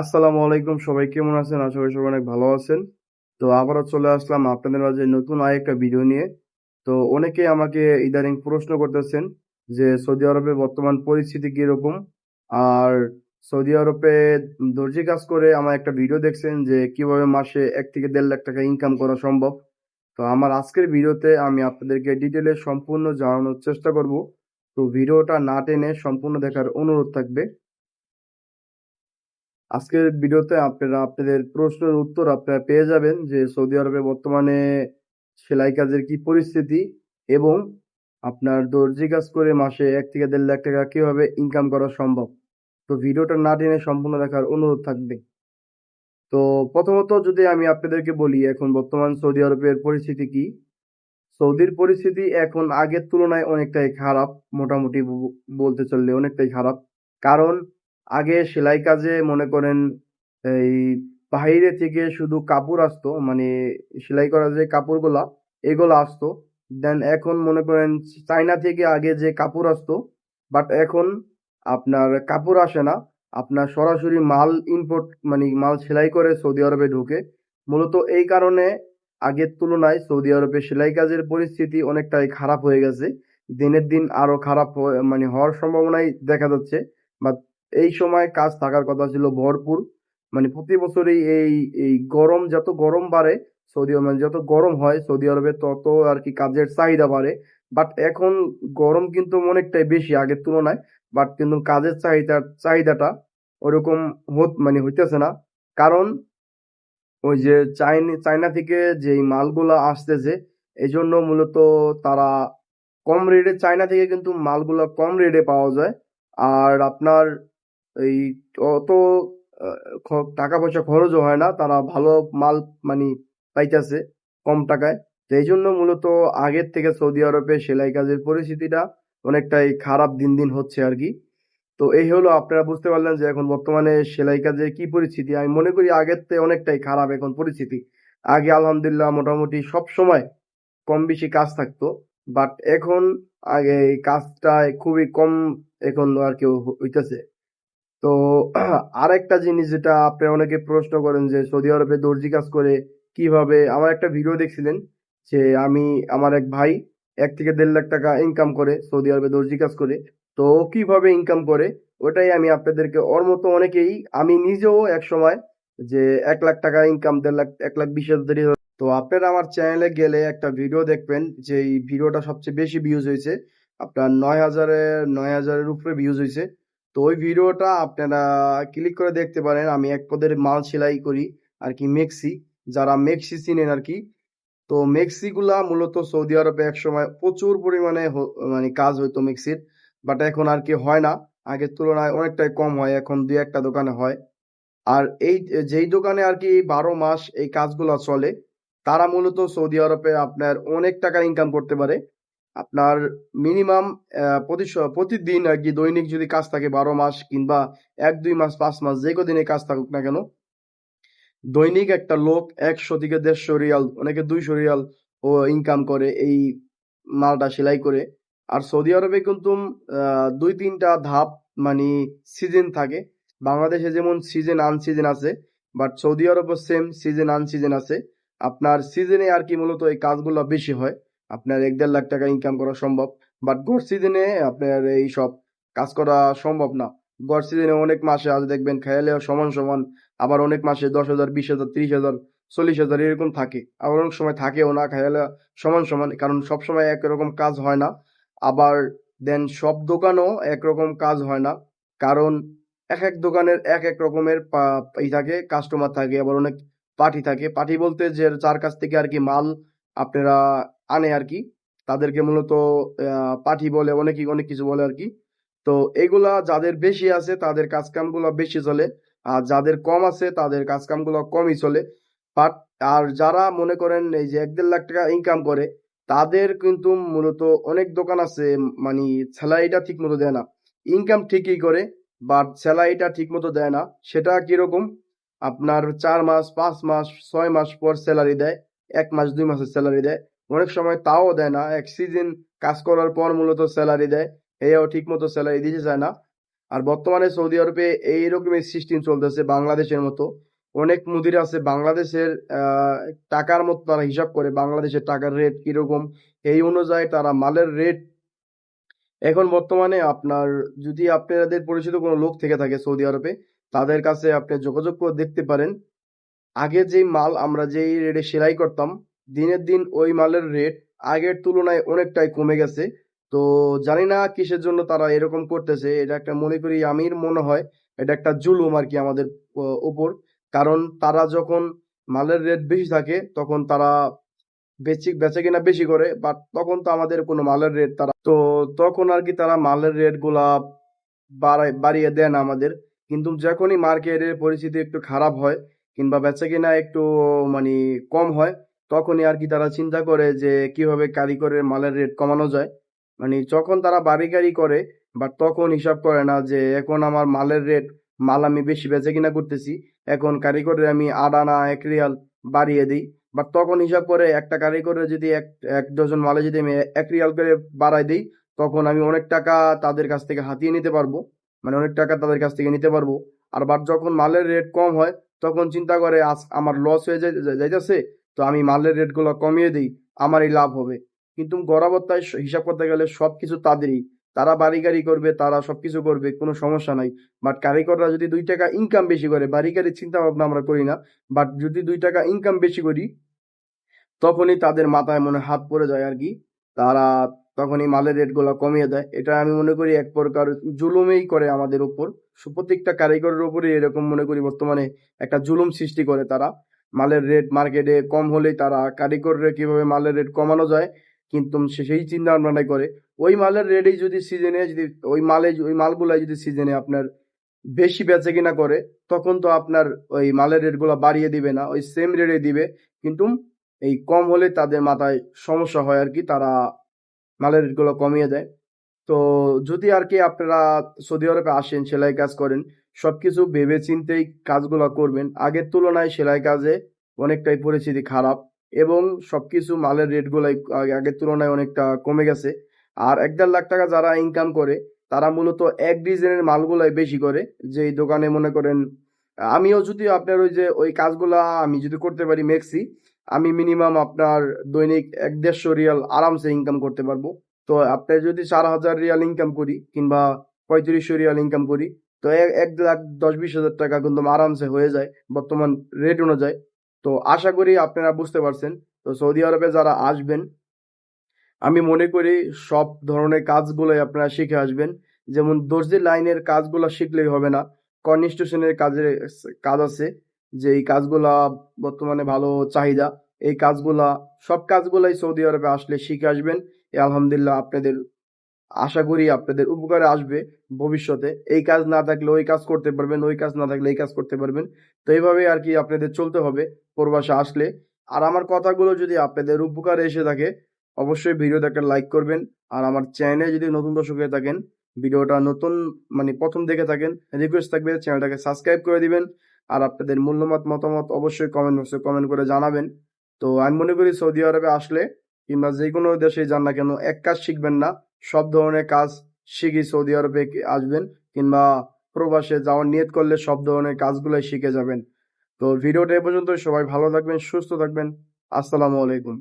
আসসালামু আলাইকুম, সবাই কেমন আছেন? আশা করি সবাই অনেক ভালো আছেন। তো আবারও চলে আসলাম আপনাদের মাঝে নতুন আরেকটা ভিডিও নিয়ে। তো অনেকেই আমাকে ইদানিং প্রশ্ন করতেছেন যে, সৌদি আরবে বর্তমান পরিস্থিতি কীরকম? আর সৌদি আরবে দর্জি কাজ করে আমার একটা ভিডিও দেখছেন যে, কীভাবে মাসে এক থেকে দেড় লাখ টাকা ইনকাম করা সম্ভব। তো আমার আজকের ভিডিওতে আমি আপনাদেরকে ডিটেলে সম্পূর্ণ জানানোর চেষ্টা করব। তো ভিডিওটা না টেনে সম্পূর্ণ দেখার অনুরোধ থাকবে। আজকের ভিডিওতে আপনারা আপনাদের প্রশ্নের উত্তর আপনারা পেয়ে যাবেন যে সৌদি আরবে বর্তমানে সেলাই কাজের কি পরিস্থিতি এবং আপনার দর্জি কাজ করে মাসে এক থেকে দেড় লাখ টাকা কীভাবে ইনকাম করা সম্ভব? তো ভিডিওটা না টেনে সম্পূর্ণ দেখার অনুরোধ থাকবে। তো প্রথমত যদি আমি আপনাদেরকে বলি এখন বর্তমান সৌদি আরবের পরিস্থিতি কি? সৌদির পরিস্থিতি এখন আগের তুলনায় অনেকটাই খারাপ, মোটামুটি বলতে চললে অনেকটাই খারাপ। কারণ আগে সেলাই কাজে মনে করেন, এই বাইরে থেকে শুধু কাপড় আসতো মানে সেলাই করা যে কাপড়গুলা, এগুলো আসতো। দেন এখন মনে করেন, চায়না থেকে আগে যে কাপড় আসতো বাট এখন আপনার কাপড় আসে না। আপনার সরাসরি মাল ইম্পোর্ট মানে মাল সেলাই করে সৌদি আরবে ঢুকে। মূলত এই কারণে আগের তুলনায় সৌদি আরবে সেলাই কাজের পরিস্থিতি অনেকটাই খারাপ হয়ে গেছে। দিনের দিন আরও খারাপ মানে হওয়ার সম্ভাবনাই দেখা যাচ্ছে। বা এই সময় কাজ থাকার কথা ছিল ভরপুর। মানে প্রতি বছরই এই এই গরম যত গরম বাড়ে, সৌদি আরবে যত গরম হয়, সৌদি আরবে তত আর কি কাজের চাহিদা বাড়ে। বাট এখন গরম কিন্তু অনেকটাই বেশি আগের তুলনায়। বাট কিন্তু কাজের চাহিদা, চাহিদাটা ওরকম হত মানে হইতেছে না। কারণ ওই যে চাইনা, চায়না থেকে যেই মালগুলা আসতেছে এই জন্য মূলত তারা কম রেটে চায়না থেকে কিন্তু মালগুলো কম রেটে পাওয়া যায়। আর আপনার এই অত টাকা পয়সা খরচও হয় না। তারা ভালো মাল মানে পাইতেছে কম টাকায়। তো এই জন্য মূলত আগের থেকে সৌদি আরবে সেলাই কাজের পরিস্থিতিটা অনেকটাই খারাপ দিন দিন হচ্ছে আর কি। তো এই হলো আপনারা বুঝতে পারলেন যে এখন বর্তমানে সেলাই কাজের কি পরিস্থিতি। আমি মনে করি আগের থেকে অনেকটাই খারাপ এখন পরিস্থিতি। আগে আলহামদুলিল্লাহ মোটামুটি সব সময় কম বেশি কাজ থাকতো। বাট এখন আগে কাজটা খুবই কম এখন আর কি হইতেছে। তো আর একটা জিনিস যেটা আপনি অনেকে প্রশ্ন করেন যে সৌদি আরবে দর্জি কাজ করে কীভাবে? আমার একটা ভিডিও দেখছিলেন যে আমি, আমার এক ভাই এক থেকে দেড় লাখ টাকা ইনকাম করে, সৌদি আরবে দর্জি কাজ করে। তো কীভাবে ইনকাম করে? ওটাই আমি আপনাদেরকে, ওর মতো অনেকেই আমি নিজেও এক সময় যে এক লাখ টাকা ইনকাম দেড় লাখ, এক লাখ বিশ হাজার তো আপনারা আমার চ্যানেলে গেলে একটা ভিডিও দেখবেন যে এই ভিডিওটা সবচেয়ে বেশি ভিউজ হয়েছে। আপনার নয় হাজারের নয় হাজারের উপরে ভিউজ হয়েছে। তো ওই ভিডিওটা আপনারা ক্লিক করে দেখতে পারেন। আমি এক পদের মাল সেলাই করি আর কি মেক্সি, যারা মেক্সি চিনেন আর কি তো মেক্সিগুলা মূলত সৌদি আরবে এক সময় প্রচুর পরিমাণে মানে কাজ হইতো মেক্সির, বাট এখন আর কি হয় না। আগের তুলনায় অনেকটাই কম হয়, এখন দুই একটা দোকানে হয়। আর এই যেই দোকানে আর কি বারো মাস এই কাজগুলো চলে, তারা মূলত সৌদি আরবে আপনার অনেক টাকা ইনকাম করতে পারে। আপনার মিনিমাম প্রতি প্রতিদিন আর কি দৈনিক যদি কাজ থাকে বারো মাস কিংবা এক, দুই মাস, পাঁচ মাস, যে কদিনে কাজ থাকুক না কেন, দৈনিক একটা লোক একশো থেকে দেড়শো রিয়াল, অনেকে দুইশো রিয়াল, ও ইনকাম করে এই মালটা সেলাই করে। আর সৌদি আরবে কিন্তু দুই, তিনটা ধাপ মানে সিজন থাকে। বাংলাদেশে যেমন সিজন আন সিজন আছে বাট সৌদি আরবে সেম সিজন আন সিজন আছে। আপনার সিজনে আর কি মূলত এই কাজগুলো বেশি হয়। আপনার এক দেড় লাখ টাকা ইনকাম করা সম্ভব। বাট গড় সিজনে আপনার এই সব কাজ করা সম্ভব না। গড় সিজনে অনেক মাসে আজ দেখবেন খেয়ালে সমান সমান আবার অনেক মাসে দশ হাজার, বিশ হাজার, ত্রিশ হাজার, চল্লিশ হাজার এরকম থাকে। আবার অনেক সময় থাকেও না খেয়ালে সমান সমান, কারণ সব সময় একরকম কাজ হয় না। আবার দেন সব দোকানও একরকম কাজ হয় না। কারণ এক এক দোকানের এক এক রকমের ই থাকে কাস্টমার থাকে, আবার অনেক পার্টি থাকে। পার্টি বলতে যে যার কাছ থেকে আর কি মাল আপনারা আনে আর কি। তাদেরকে মূলত পাঠি বলে, অনেক অনেক কিছু বলে আর কি। তো এগুলা যাদের বেশি আছে, তাদের কাজ কামগুলো বেশি চলে। আর যাদের কম আছে, তাদের কাজ কামগুলো কমই চলে। বাট, আর যারা মনে করেন, এই যে এক দেড় লাখ টাকা ইনকাম করে, তাদের কিন্তু মূলত অনেক দোকান আছে মানে স্যালারিটা ঠিক মতো দেয় না। ইনকাম ঠিকই করে, বাট স্যালারিটা ঠিক মতো দেয় না। সেটা কীরকম? আপনার চার মাস, পাঁচ মাস, ছয় মাস পর স্যালারি দেয়। এক মাস, দুই মাসের স্যালারি দেয়। অনেক সময় তাও দেয় না। এক সিজন কাজ করার পর মূলত স্যালারি দেয়। এও ঠিক মতো স্যালারি দিতে চায় না। আর বর্তমানে সৌদি আরবে এইরকমই সিস্টেম চলতেছে বাংলাদেশের মতো। অনেক মুদির আছে, বাংলাদেশের টাকার মতো তারা হিসাব করে বাংলাদেশের টাকার রেট কীরকম। এই অনুযায়ী তারা মালের রেট এখন বর্তমানে আপনার, যদি আপনাদের পরিচিত কোনো লোক থেকে থাকে সৌদি আরবে, তাদের কাছে আপনি যোগাযোগ করে দেখতে পারেন। আগে যেই মাল আমরা যেই রেটে সেলাই করতাম, দিনের দিন ওই মালের রেট আগের তুলনায় অনেকটাই কমে গেছে। তো জানি না কিসের জন্য তারা এরকম করতেছে, এটা একটা মনে করি আমির মনে হয়, এটা একটা জুলুম আর কি আমাদের উপর কারণ তারা যখন মালের রেট বেশি থাকে, তখন তারা বেচি, বেচে কিনা বেশি করে বাট তখন তো আমাদের কোনো মালের রেট তারা, তো তখন আর কি তারা মালের রেটগুলা বাড়িয়ে দেন আমাদের। কিন্তু যখনই মার্কেটের পরিস্থিতি একটু খারাপ হয় কিংবা বেচা কিনা একটু মানে কম হয়, তখনই আর কি তারা চিন্তা করে যে কীভাবে কারিগরের মালের রেট কমানো যায়। মানে যখন তারা বাড়ি গাড়ি করে বাট তখন হিসাব করে না যে এখন আমার মালের রেট মাল আমি বেশি বেচে কিনা করতেছি, এখন কারিগরের আমি আনা এক রিয়াল বাড়িয়ে দিই। বাট তখন হিসাব করে একটা কারিগরের যদি এক এক ডজন মালে যদি আমি এক রিয়াল করে বাড়াই দিই, তখন আমি অনেক টাকা তাদের কাছ থেকে হাতিয়ে নিতে পারব। মানে অনেক টাকা তাদের কাছ থেকে নিতে পারব। আর বাট যখন মালের রেট কম হয় তখন চিন্তা করে, আজ আমার লস হয়ে যাই- যাই- যাইতেছে, তো আমি মালের রেটগুলো কমিয়ে দিই, আমারই লাভ হবে। কিন্তু গড়াবত্তায় হিসাব করতে গেলে সবকিছু তাদেরই। তারা বাড়ি গাড়ি করবে, তারা সবকিছু করবে, কোনো সমস্যা নাই। বাট কারিগররা যদি দুই টাকা ইনকাম বেশি করে বাড়ি গাড়ির চিন্তা ভাবনা আমরা করি না বাট যদি দুই টাকা ইনকাম বেশি করি, তখনই তাদের মাথায় মনে হাত পড়ে যায় আর কি। তারা তখনই মালের রেটগুলো কমিয়ে দেয়। এটা আমি মনে করি এক প্রকার জুলুমেই করে আমাদের উপর। প্রত্যেকটা কারিগরের উপরে এরকম মনে করি বর্তমানে একটা জুলুম সৃষ্টি করে তারা। মালের রেট মার্কেটে কম হলেই তারা কারিগররা কীভাবে মালের রেট কমানো যায়, কিন্তু সে, সেই চিন্তা ভাবনাটাই করে। ওই মালের রেটেই যদি সিজনে যদি, ওই মালে, ওই মালগুলাই যদি সিজনে আপনার বেশি বেচে কিনা করে, তখন তো আপনার ওই মালের রেটগুলো বাড়িয়ে দিবে না, ওই সেম রেটে দিবে। কিন্তু এই কম হলে তাদের মাথায় সমস্যা হয় আর কি, তারা মালের রেটগুলো কমিয়ে দেয়। তো যদি আর কি আপনারা সৌদি আরবে আসেন, সেলাই কাজ করেন, সবকিছু ভেবে চিন্তেই কাজগুলো করবেন। আগের তুলনায় সেলাই কাজে অনেকটাই পরিস্থিতি খারাপ এবং সবকিছু মালের রেট গুলাই আগের তুলনায় অনেকটা কমে গেছে। আর এক দেড় লাখ টাকা যারা ইনকাম করে, তারা মূলত এক ডিজাইনের মালগুলাই বেশি করে যে দোকানে মনে করেন, আমিও যদি আপনার ওই যে, ওই কাজগুলা আমি যদি করতে পারি মেক্সি আমি মিনিমাম আপনার দৈনিক এক দেড়শো রিয়াল আরামসে ইনকাম করতে পারব। তো আপনি যদি চার হাজার রিয়াল ইনকাম করি কিংবা পঁয়ত্রিশশো রিয়াল ইনকাম করি, তো এক লাখ দশ বিশ হাজার টাকা কিন্তু আরামসে হয়ে যায়, বর্তমান রেট অনুযায়ী। তো আশা করি আপনারা বুঝতে পারছেন। তো সৌদি আরবে যারা আসবেন, আমি মনে করি সব ধরনের কাজগুলোই আপনারা শিখে আসবেন। যেমন দর্জি লাইনের কাজগুলো শিখলেই হবে না, কনস্ট্রাকশনের কাজের কাজ আছে, যে এই কাজগুলা বর্তমানে ভালো চাহিদা, এই কাজগুলা, সব কাজগুলাই সৌদি আরবে আসলে শিখে আসবেন। আলহামদুলিল্লাহ আপনাদের আশা করি আপনাদের উপকারে আসবে ভবিষ্যতে। এই কাজ না থাকলে ওই কাজ করতে পারবেন, ওই কাজ না থাকলে এই কাজ করতে পারবেন। তো এইভাবে আর কি আপনাদের চলতে হবে প্রবাসে আসলে। আর আমার কথাগুলো যদি আপনাদের উপকারে এসে থাকে, অবশ্যই ভিডিওতে একটা লাইক করবেন। আর আমার চ্যানেলে যদি নতুন দর্শক হয়ে থাকেন, ভিডিওটা নতুন মানে প্রথম দেখে থাকেন রিকোয়েস্ট থাকবে চ্যানেলটাকে সাবস্ক্রাইব করে দিবেন। আর আপনাদের মূল্যমত মতামত অবশ্যই কমেন্ট বক্সে কমেন্ট করে জানাবেন। তো আমি মনে করি সৌদি আরবে আসলে কিংবা যে কোনো দেশে যান না কেন, এক কাজ শিখবেন না, সব ধরনের কাজ শিখি সৌদি আরবে আসবেন কিংবা প্রবাসে যাওয়ার নিয়ত করলে সব ধরনের কাজগুলোই শিখে যাবেন। তো ভিডিওটা এ পর্যন্ত সবাই ভালো থাকবেন, সুস্থ থাকবেন, আসসালামু আলাইকুম।